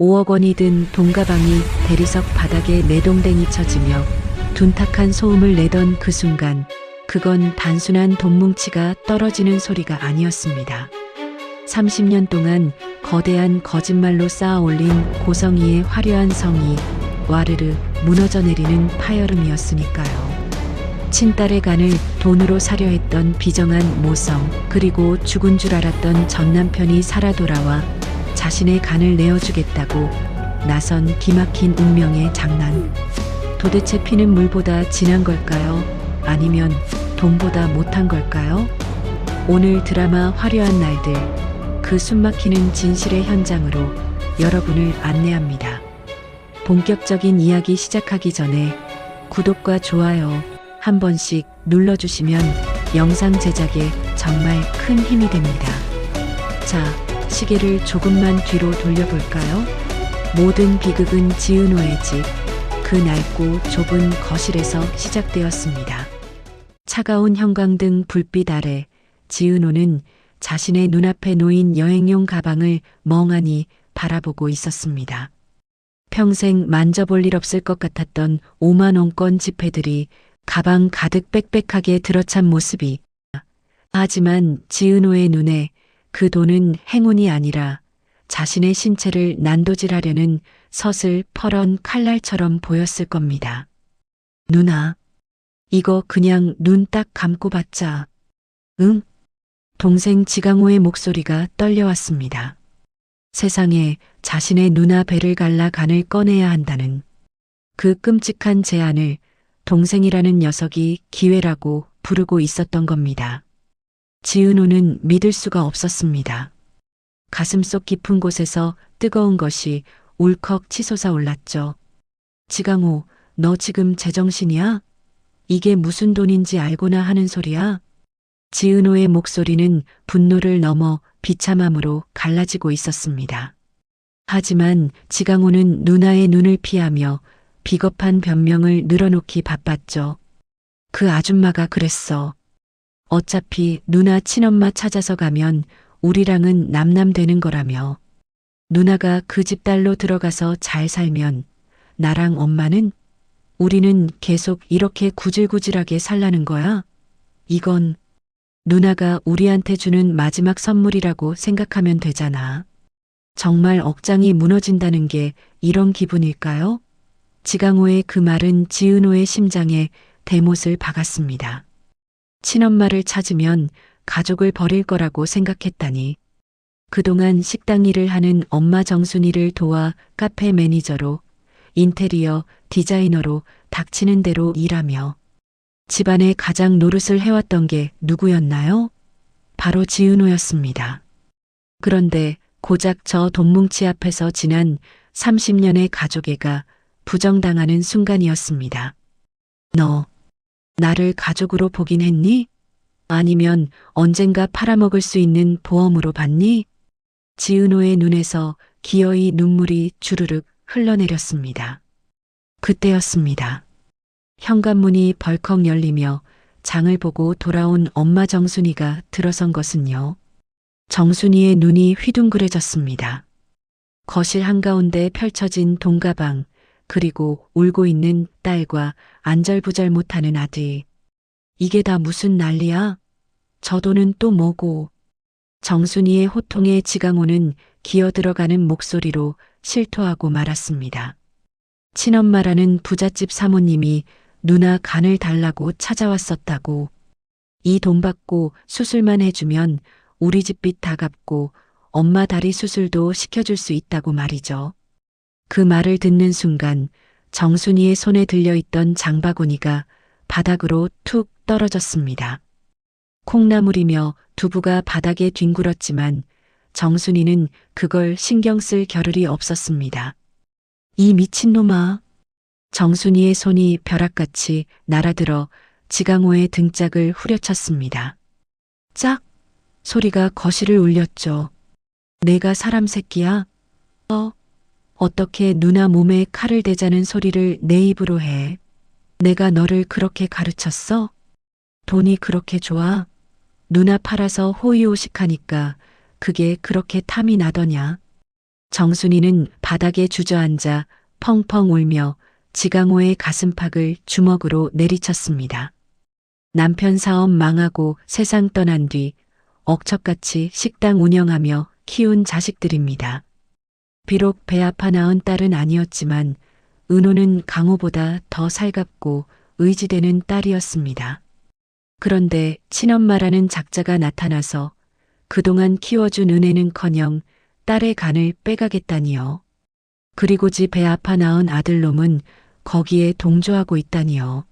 5억 원이 든 돈가방이 대리석 바닥에 내동댕이 쳐지며 둔탁한 소음을 내던 그 순간 그건 단순한 돈뭉치가 떨어지는 소리가 아니었습니다. 30년 동안 거대한 거짓말로 쌓아 올린 고성이의 화려한 성이 와르르 무너져 내리는 파열음이었으니까요. 친딸의 간을 돈으로 사려 했던 비정한 모성, 그리고 죽은 줄 알았던 전 남편이 살아 돌아와 자신의 간을 내어주겠다고 나선 기막힌 운명의 장난. 도대체 피는 물보다 진한 걸까요? 아니면 돈보다 못한 걸까요? 오늘 드라마 화려한 날들, 그 숨막히는 진실의 현장으로 여러분을 안내합니다. 본격적인 이야기 시작하기 전에 구독과 좋아요 한 번씩 눌러주시면 영상 제작에 정말 큰 힘이 됩니다. 자, 시계를 조금만 뒤로 돌려볼까요? 모든 비극은 지은호의 집, 그 낡고 좁은 거실에서 시작되었습니다. 차가운 형광등 불빛 아래 지은호는 자신의 눈앞에 놓인 여행용 가방을 멍하니 바라보고 있었습니다. 평생 만져볼 일 없을 것 같았던 5만원권 지폐들이 가방 가득 빽빽하게 들어찬 모습이 하지만 지은호의 눈에 그 돈은 행운이 아니라 자신의 신체를 난도질하려는 서슬 퍼런 칼날처럼 보였을 겁니다. 누나, 이거 그냥 눈 딱 감고 봤자. 응? 동생 지강호의 목소리가 떨려왔습니다. 세상에 자신의 누나 배를 갈라 간을 꺼내야 한다는 그 끔찍한 제안을 동생이라는 녀석이 기회라고 부르고 있었던 겁니다. 지은호는 믿을 수가 없었습니다. 가슴속 깊은 곳에서 뜨거운 것이 울컥 치솟아 올랐죠. 지강호, 너 지금 제정신이야? 이게 무슨 돈인지 알고나 하는 소리야? 지은호의 목소리는 분노를 넘어 비참함으로 갈라지고 있었습니다. 하지만 지강호는 누나의 눈을 피하며 비겁한 변명을 늘어놓기 바빴죠. 그 아줌마가 그랬어. 어차피 누나 친엄마 찾아서 가면 우리랑은 남남되는 거라며. 누나가 그 집 딸로 들어가서 잘 살면 나랑 엄마는 우리는 계속 이렇게 구질구질하게 살라는 거야? 이건 누나가 우리한테 주는 마지막 선물이라고 생각하면 되잖아. 정말 억장이 무너진다는 게 이런 기분일까요? 지강호의 그 말은 지은호의 심장에 대못을 박았습니다. 친엄마를 찾으면 가족을 버릴 거라고 생각했다니. 그동안 식당 일을 하는 엄마 정순이를 도와 카페 매니저로 인테리어 디자이너로 닥치는 대로 일하며 집안의 가장 노릇을 해왔던 게 누구였나요? 바로 지은호였습니다. 그런데 고작 저 돈뭉치 앞에서 지난 30년의 가족애가 부정당하는 순간이었습니다. 너, 나를 가족으로 보긴 했니? 아니면 언젠가 팔아먹을 수 있는 보험으로 봤니? 지은호의 눈에서 기어이 눈물이 주르륵 흘러내렸습니다. 그때였습니다. 현관문이 벌컥 열리며 장을 보고 돌아온 엄마 정순이가 들어선 것은요. 정순이의 눈이 휘둥그레졌습니다. 거실 한가운데 펼쳐진 돈가방, 그리고 울고 있는 딸과 안절부절 못하는 아들. 이게 다 무슨 난리야? 저 돈은 또 뭐고? 정순이의 호통에 지강호는 기어들어가는 목소리로 실토하고 말았습니다. 친엄마라는 부잣집 사모님이 누나 간을 달라고 찾아왔었다고. 이 돈 받고 수술만 해주면 우리 집빚 다 갚고 엄마 다리 수술도 시켜줄 수 있다고 말이죠. 그 말을 듣는 순간 정순이의 손에 들려있던 장바구니가 바닥으로 툭 떨어졌습니다. 콩나물이며 두부가 바닥에 뒹굴었지만 정순이는 그걸 신경 쓸 겨를이 없었습니다. 이 미친놈아. 정순이의 손이 벼락같이 날아들어 지강호의 등짝을 후려쳤습니다. 짝! 소리가 거실을 울렸죠. 내가 사람 새끼야? 어? 어떻게 누나 몸에 칼을 대자는 소리를 내 입으로 해? 내가 너를 그렇게 가르쳤어? 돈이 그렇게 좋아? 누나 팔아서 호의호식하니까 그게 그렇게 탐이 나더냐? 정순이는 바닥에 주저앉아 펑펑 울며 지강호의 가슴팍을 주먹으로 내리쳤습니다. 남편 사업 망하고 세상 떠난 뒤 억척같이 식당 운영하며 키운 자식들입니다. 비록 배 아파 낳은 딸은 아니었지만 은호는 강호보다 더 살갑고 의지되는 딸이었습니다. 그런데 친엄마라는 작자가 나타나서 그동안 키워준 은혜는커녕 딸의 간을 빼가겠다니요. 그리고지 배 아파 낳은 아들놈은 거기에 동조하고 있다니요.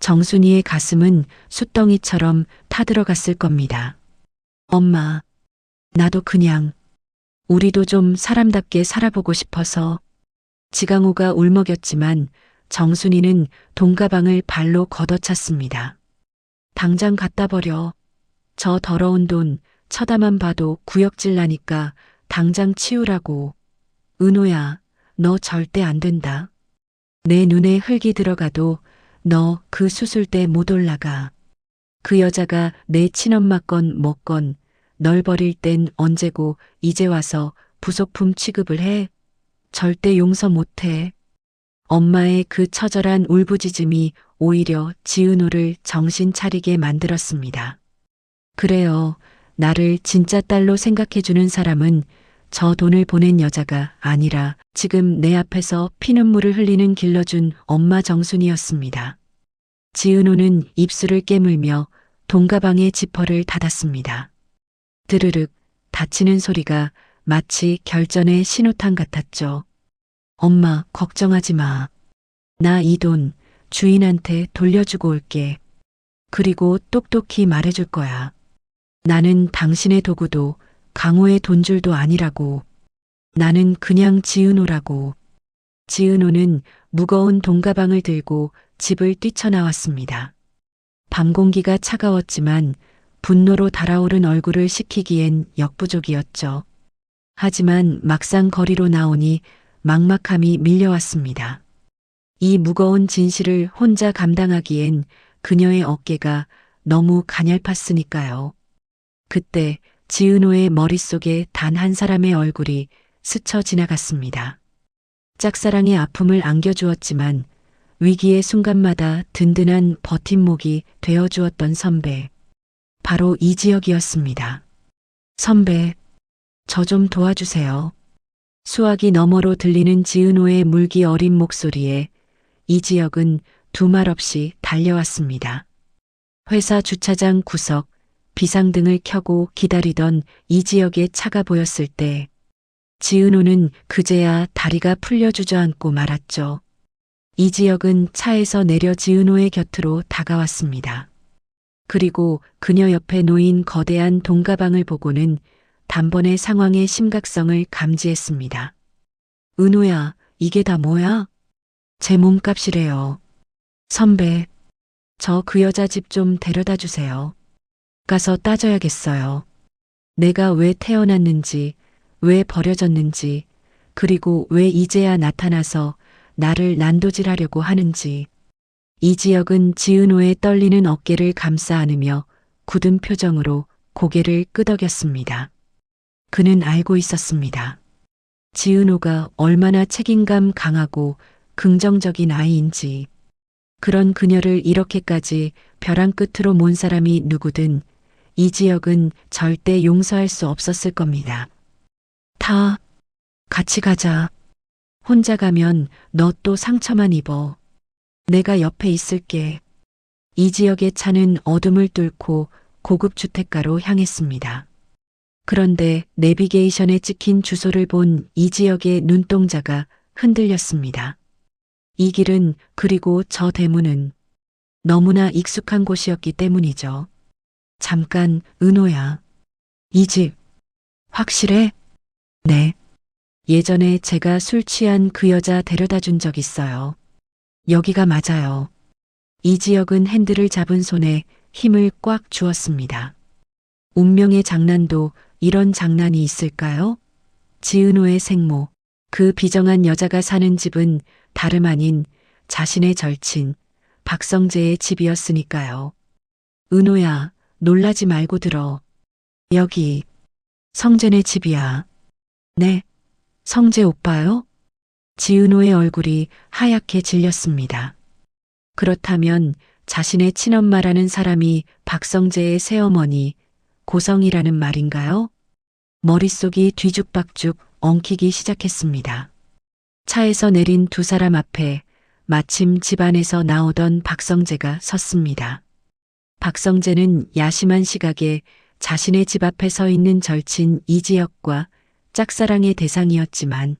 정순이의 가슴은 숫덩이처럼 타들어갔을 겁니다. 엄마, 나도 그냥 우리도 좀 사람답게 살아보고 싶어서 지강호가 울먹였지만 정순이는 돈가방을 발로 걷어찼습니다. 당장 갖다 버려. 저 더러운 돈 쳐다만 봐도 구역질 나니까 당장 치우라고. 은호야, 너 절대 안 된다. 내 눈에 흙이 들어가도 너 그 수술대 못 올라가. 그 여자가 내 친엄마 건 뭐건 널 버릴 땐 언제고 이제 와서 부속품 취급을 해. 절대 용서 못 해. 엄마의 그 처절한 울부짖음이 오히려 지은호를 정신 차리게 만들었습니다. 그래요. 나를 진짜 딸로 생각해주는 사람은 저 돈을 보낸 여자가 아니라 지금 내 앞에서 피눈물을 흘리는 길러준 엄마 정순이었습니다. 지은호는 입술을 깨물며 동가방의 지퍼를 닫았습니다. 드르륵 닫히는 소리가 마치 결전의 신호탄 같았죠. 엄마, 걱정하지 마. 나 이 돈 주인한테 돌려주고 올게. 그리고 똑똑히 말해줄 거야. 나는 당신의 도구도 강호의 돈줄도 아니라고. 나는 그냥 지은호라고. 지은호는 무거운 돈가방을 들고 집을 뛰쳐나왔습니다. 밤 공기가 차가웠지만 분노로 달아오른 얼굴을 식히기엔 역부족이었죠. 하지만 막상 거리로 나오니 막막함이 밀려왔습니다. 이 무거운 진실을 혼자 감당하기엔 그녀의 어깨가 너무 가냘팠으니까요. 그때 지은호의 머릿속에 단 한 사람의 얼굴이 스쳐 지나갔습니다. 짝사랑의 아픔을 안겨주었지만 위기의 순간마다 든든한 버팀목이 되어주었던 선배. 바로 이지혁이었습니다. 선배, 저 좀 도와주세요. 수화기 너머로 들리는 지은호의 물기 어린 목소리에 이지혁은 두말 없이 달려왔습니다. 회사 주차장 구석 비상등을 켜고 기다리던 이지혁의 차가 보였을 때 지은호는 그제야 다리가 풀려 주저앉고 말았죠. 이지혁은 차에서 내려 지은호의 곁으로 다가왔습니다. 그리고 그녀 옆에 놓인 거대한 돈가방을 보고는 단번에 상황의 심각성을 감지했습니다. 은호야, 이게 다 뭐야? 제 몸값이래요. 선배, 저 그 여자 집 좀 데려다 주세요. 가서 따져야겠어요. 내가 왜 태어났는지, 왜 버려졌는지, 그리고 왜 이제야 나타나서 나를 난도질하려고 하는지. 이 지역은 지은호의 떨리는 어깨를 감싸 안으며 굳은 표정으로 고개를 끄덕였습니다. 그는 알고 있었습니다. 지은호가 얼마나 책임감 강하고 긍정적인 아이인지, 그런 그녀를 이렇게까지 벼랑 끝으로 몬 사람이 누구든 이 지역은 절대 용서할 수 없었을 겁니다. 다 같이 가자. 혼자 가면 너 또 상처만 입어. 내가 옆에 있을게. 이 지역의 차는 어둠을 뚫고 고급 주택가로 향했습니다. 그런데 내비게이션에 찍힌 주소를 본 이 지역의 눈동자가 흔들렸습니다. 이 길은 그리고 저 대문은 너무나 익숙한 곳이었기 때문이죠. 잠깐, 은호야. 이 집, 확실해? 네. 예전에 제가 술 취한 그 여자 데려다 준 적 있어요. 여기가 맞아요. 이 지역은 핸들을 잡은 손에 힘을 꽉 주었습니다. 운명의 장난도 이런 장난이 있을까요? 지은호의 생모, 그 비정한 여자가 사는 집은 다름 아닌 자신의 절친, 박성재의 집이었으니까요. 은호야, 놀라지 말고 들어. 여기, 성재네 집이야. 네, 성재 오빠요? 지은호의 얼굴이 하얗게 질렸습니다. 그렇다면 자신의 친엄마라는 사람이 박성재의 새어머니 고성이라는 말인가요? 머릿속이 뒤죽박죽 엉키기 시작했습니다. 차에서 내린 두 사람 앞에 마침 집안에서 나오던 박성재가 섰습니다. 박성재는 야심한 시각에 자신의 집 앞에 서 있는 절친 이지혁과 짝사랑의 대상이었지만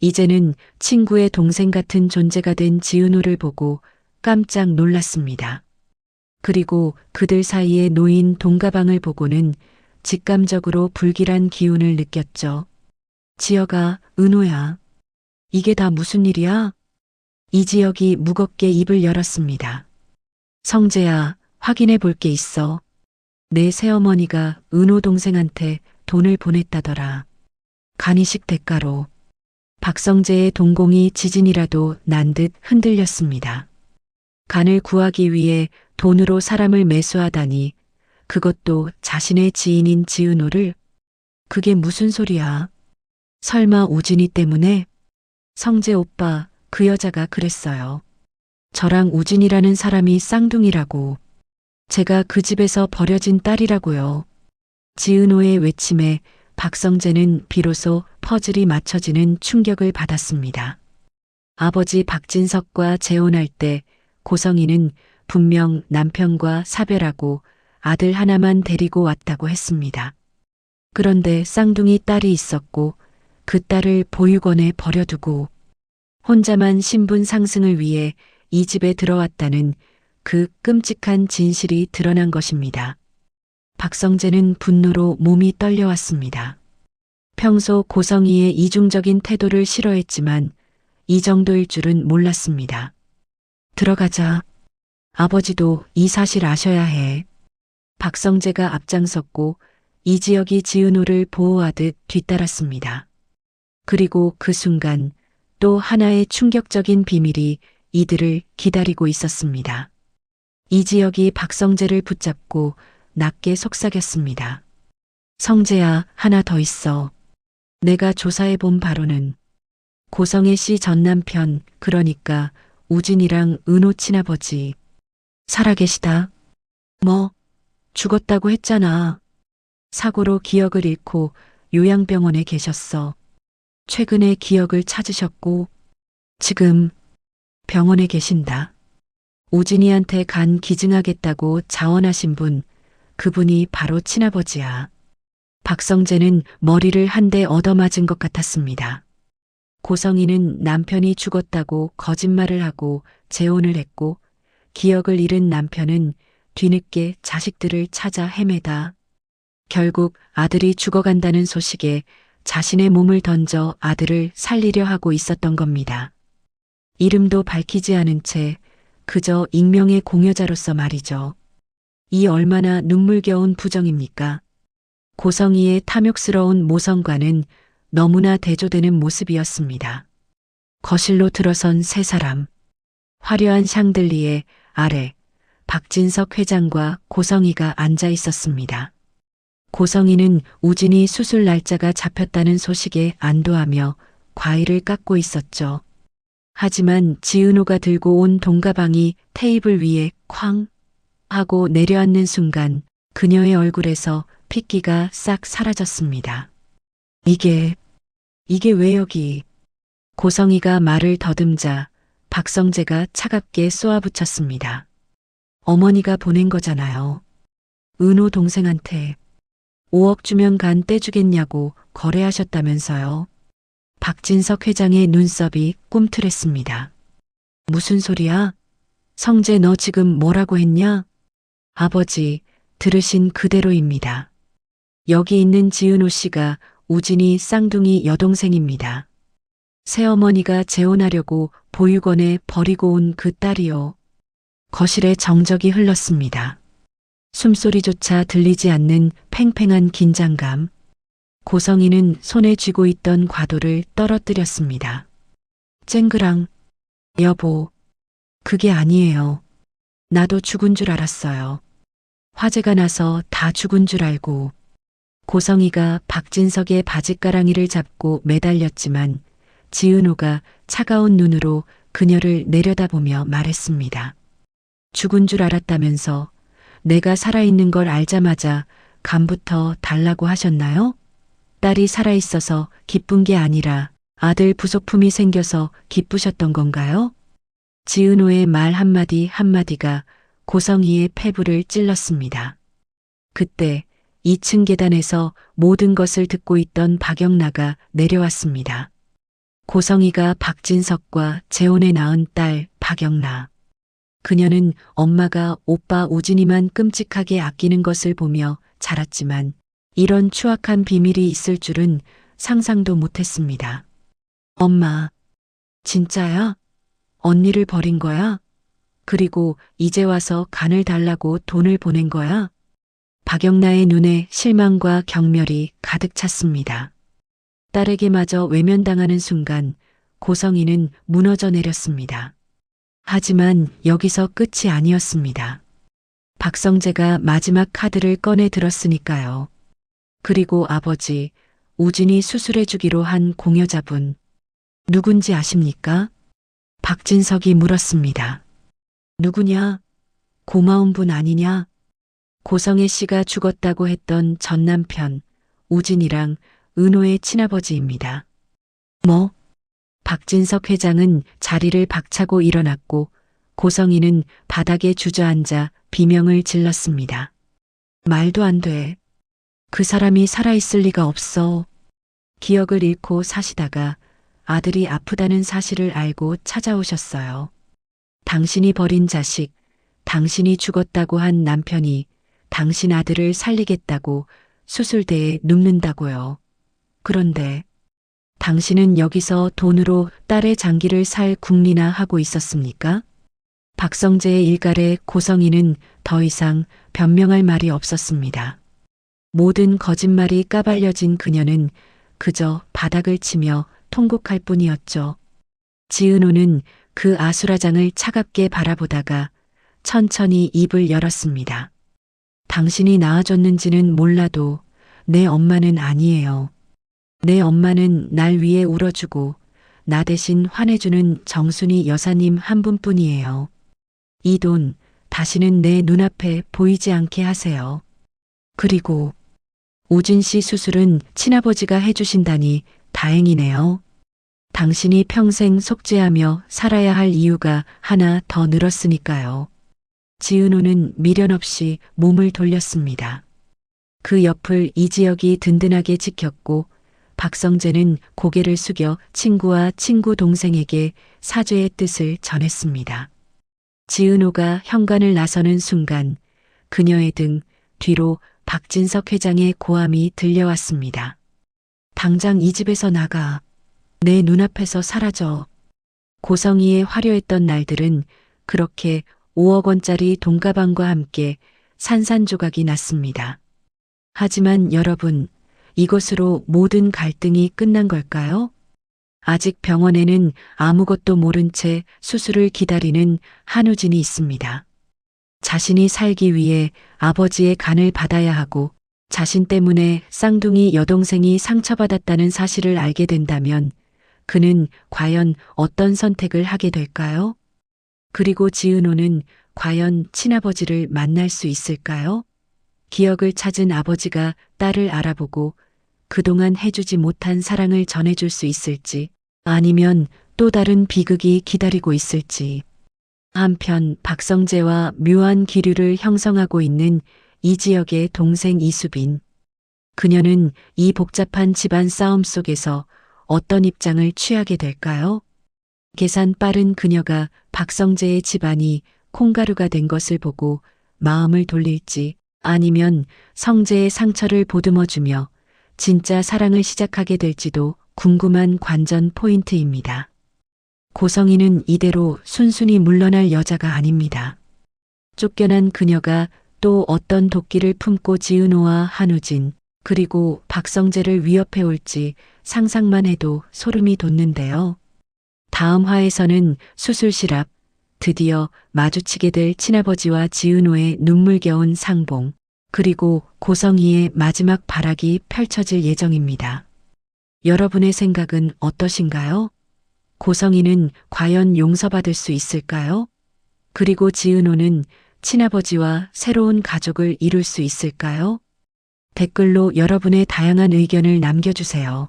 이제는 친구의 동생 같은 존재가 된 지은호를 보고 깜짝 놀랐습니다. 그리고 그들 사이에 놓인 동가방을 보고는 직감적으로 불길한 기운을 느꼈죠. 지혁아, 은호야. 이게 다 무슨 일이야? 이지혁이 무겁게 입을 열었습니다. 성재야, 확인해 볼 게 있어. 내 새어머니가 은호 동생한테 돈을 보냈다더라. 간이식 대가로. 박성재의 동공이 지진이라도 난 듯 흔들렸습니다. 간을 구하기 위해 돈으로 사람을 매수하다니 그것도 자신의 지인인 지은호를 그게 무슨 소리야? 설마 우진이 때문에? 성재 오빠, 그 여자가 그랬어요. 저랑 우진이라는 사람이 쌍둥이라고. 제가 그 집에서 버려진 딸이라고요. 지은호의 외침에 박성재는 비로소 퍼즐이 맞춰지는 충격을 받았습니다. 아버지 박진석과 재혼할 때 고성이는 분명 남편과 사별하고 아들 하나만 데리고 왔다고 했습니다. 그런데 쌍둥이 딸이 있었고 그 딸을 보육원에 버려두고 혼자만 신분 상승을 위해 이 집에 들어왔다는 그 끔찍한 진실이 드러난 것입니다. 박성재는 분노로 몸이 떨려왔습니다. 평소 고성이의 이중적인 태도를 싫어했지만 이 정도일 줄은 몰랐습니다. 들어가자. 아버지도 이 사실 아셔야 해. 박성재가 앞장섰고 이지혁이 지은호를 보호하듯 뒤따랐습니다. 그리고 그 순간 또 하나의 충격적인 비밀이 이들을 기다리고 있었습니다. 이지혁이 박성재를 붙잡고 낮게 속삭였습니다. 성재야, 하나 더 있어. 내가 조사해 본 바로는 고성애 씨 전 남편, 그러니까 우진이랑 은호 친아버지. 살아계시다. 뭐, 죽었다고 했잖아. 사고로 기억을 잃고 요양병원에 계셨어. 최근에 기억을 찾으셨고, 지금 병원에 계신다. 우진이한테 간 기증하겠다고 자원하신 분, 그분이 바로 친아버지야. 박성재는 머리를 한 대 얻어맞은 것 같았습니다. 고성이는 남편이 죽었다고 거짓말을 하고 재혼을 했고 기억을 잃은 남편은 뒤늦게 자식들을 찾아 헤매다 결국 아들이 죽어간다는 소식에 자신의 몸을 던져 아들을 살리려 하고 있었던 겁니다. 이름도 밝히지 않은 채 그저 익명의 공여자로서 말이죠. 이 얼마나 눈물겨운 부정입니까? 고성이의 탐욕스러운 모성과는 너무나 대조되는 모습이었습니다. 거실로 들어선 세 사람. 화려한 샹들리에 아래 박진석 회장과 고성이가 앉아 있었습니다. 고성이는 우진이 수술 날짜가 잡혔다는 소식에 안도하며 과일을 깎고 있었죠. 하지만 지은호가 들고 온 동가방이 테이블 위에 쾅 하고 내려앉는 순간 그녀의 얼굴에서 핏기가 싹 사라졌습니다. 이게, 이게 왜 여기? 고성이가 말을 더듬자 박성재가 차갑게 쏘아붙였습니다. 어머니가 보낸 거잖아요. 은호 동생한테 5억 주면 간 떼주겠냐고 거래하셨다면서요. 박진석 회장의 눈썹이 꿈틀했습니다. 무슨 소리야? 성재 너 지금 뭐라고 했냐? 아버지, 들으신 그대로입니다. 여기 있는 지은호 씨가 우진이 쌍둥이 여동생입니다. 새어머니가 재혼하려고 보육원에 버리고 온 그 딸이요. 거실에 정적이 흘렀습니다. 숨소리조차 들리지 않는 팽팽한 긴장감. 고성이는 손에 쥐고 있던 과도를 떨어뜨렸습니다. 쨍그랑, 여보, 그게 아니에요. 나도 죽은 줄 알았어요. 화재가 나서 다 죽은 줄 알고 고성이가 박진석의 바짓가랑이를 잡고 매달렸지만 지은호가 차가운 눈으로 그녀를 내려다보며 말했습니다. 죽은 줄 알았다면서 내가 살아있는 걸 알자마자 감부터 달라고 하셨나요? 딸이 살아있어서 기쁜 게 아니라 아들 부속품이 생겨서 기쁘셨던 건가요? 지은호의 말 한마디 한마디가 고성이의 폐부를 찔렀습니다. 그때 2층 계단에서 모든 것을 듣고 있던 박영나가 내려왔습니다. 고성이가 박진석과 재혼에 낳은 딸 박영나. 그녀는 엄마가 오빠 우진이만 끔찍하게 아끼는 것을 보며 자랐지만 이런 추악한 비밀이 있을 줄은 상상도 못했습니다. 엄마, 진짜야? 언니를 버린 거야? 그리고 이제 와서 간을 달라고 돈을 보낸 거야? 박영나의 눈에 실망과 경멸이 가득 찼습니다. 딸에게마저 외면당하는 순간 고성이는 무너져 내렸습니다. 하지만 여기서 끝이 아니었습니다. 박성재가 마지막 카드를 꺼내 들었으니까요. 그리고 아버지, 우진이 수술해주기로 한 공여자분, 누군지 아십니까? 박진석이 물었습니다. 누구냐? 고마운 분 아니냐? 고성애 씨가 죽었다고 했던 전 남편, 우진이랑 은호의 친아버지입니다. 뭐? 박진석 회장은 자리를 박차고 일어났고 고성이는 바닥에 주저앉아 비명을 질렀습니다. 말도 안 돼. 그 사람이 살아있을 리가 없어. 기억을 잃고 사시다가 아들이 아프다는 사실을 알고 찾아오셨어요. 당신이 버린 자식, 당신이 죽었다고 한 남편이 당신 아들을 살리겠다고 수술대에 눕는다고요. 그런데 당신은 여기서 돈으로 딸의 장기를 살 궁리나 하고 있었습니까? 박성재의 일갈에 고성이는 더 이상 변명할 말이 없었습니다. 모든 거짓말이 까발려진 그녀는 그저 바닥을 치며 통곡할 뿐이었죠. 지은호는 그 아수라장을 차갑게 바라보다가 천천히 입을 열었습니다. 당신이 낳아줬는지는 몰라도 내 엄마는 아니에요. 내 엄마는 날 위해 울어주고 나 대신 화내주는 정순이 여사님 한 분뿐이에요. 이 돈 다시는 내 눈앞에 보이지 않게 하세요. 그리고 우진 씨 수술은 친아버지가 해주신다니 다행이네요. 당신이 평생 속죄하며 살아야 할 이유가 하나 더 늘었으니까요. 지은호는 미련 없이 몸을 돌렸습니다. 그 옆을 이지혁이 든든하게 지켰고 박성재는 고개를 숙여 친구와 친구 동생에게 사죄의 뜻을 전했습니다. 지은호가 현관을 나서는 순간 그녀의 등 뒤로 박진석 회장의 고함이 들려왔습니다. 당장 이 집에서 나가. 내 눈앞에서 사라져. 고성이의 화려했던 날들은 그렇게 5억 원짜리 돈가방과 함께 산산조각이 났습니다. 하지만 여러분, 이것으로 모든 갈등이 끝난 걸까요? 아직 병원에는 아무것도 모른 채 수술을 기다리는 한우진이 있습니다. 자신이 살기 위해 아버지의 간을 받아야 하고 자신 때문에 쌍둥이 여동생이 상처받았다는 사실을 알게 된다면 그는 과연 어떤 선택을 하게 될까요? 그리고 지은호는 과연 친아버지를 만날 수 있을까요? 기억을 찾은 아버지가 딸을 알아보고 그동안 해주지 못한 사랑을 전해줄 수 있을지 아니면 또 다른 비극이 기다리고 있을지. 한편 박성재와 묘한 기류를 형성하고 있는 이 지역의 동생 이수빈. 그녀는 이 복잡한 집안 싸움 속에서 어떤 입장을 취하게 될까요? 계산 빠른 그녀가 박성재의 집안이 콩가루가 된 것을 보고 마음을 돌릴지 아니면 성재의 상처를 보듬어주며 진짜 사랑을 시작하게 될지도 궁금한 관전 포인트입니다. 고성이는 이대로 순순히 물러날 여자가 아닙니다. 쫓겨난 그녀가 또 어떤 도끼를 품고 지은호와 한우진 그리고 박성재를 위협해 올지 상상만 해도 소름이 돋는데요. 다음 화에서는 수술실 앞 드디어 마주치게 될 친아버지와 지은호의 눈물겨운 상봉 그리고 고성이의 마지막 발악이 펼쳐질 예정입니다. 여러분의 생각은 어떠신가요? 고성이는 과연 용서받을 수 있을까요? 그리고 지은호는 친아버지와 새로운 가족을 이룰 수 있을까요? 댓글로 여러분의 다양한 의견을 남겨주세요.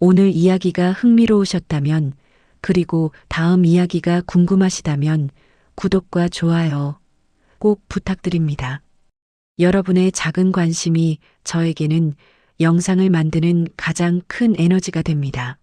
오늘 이야기가 흥미로우셨다면, 그리고 다음 이야기가 궁금하시다면, 구독과 좋아요 꼭 부탁드립니다. 여러분의 작은 관심이 저에게는 영상을 만드는 가장 큰 에너지가 됩니다.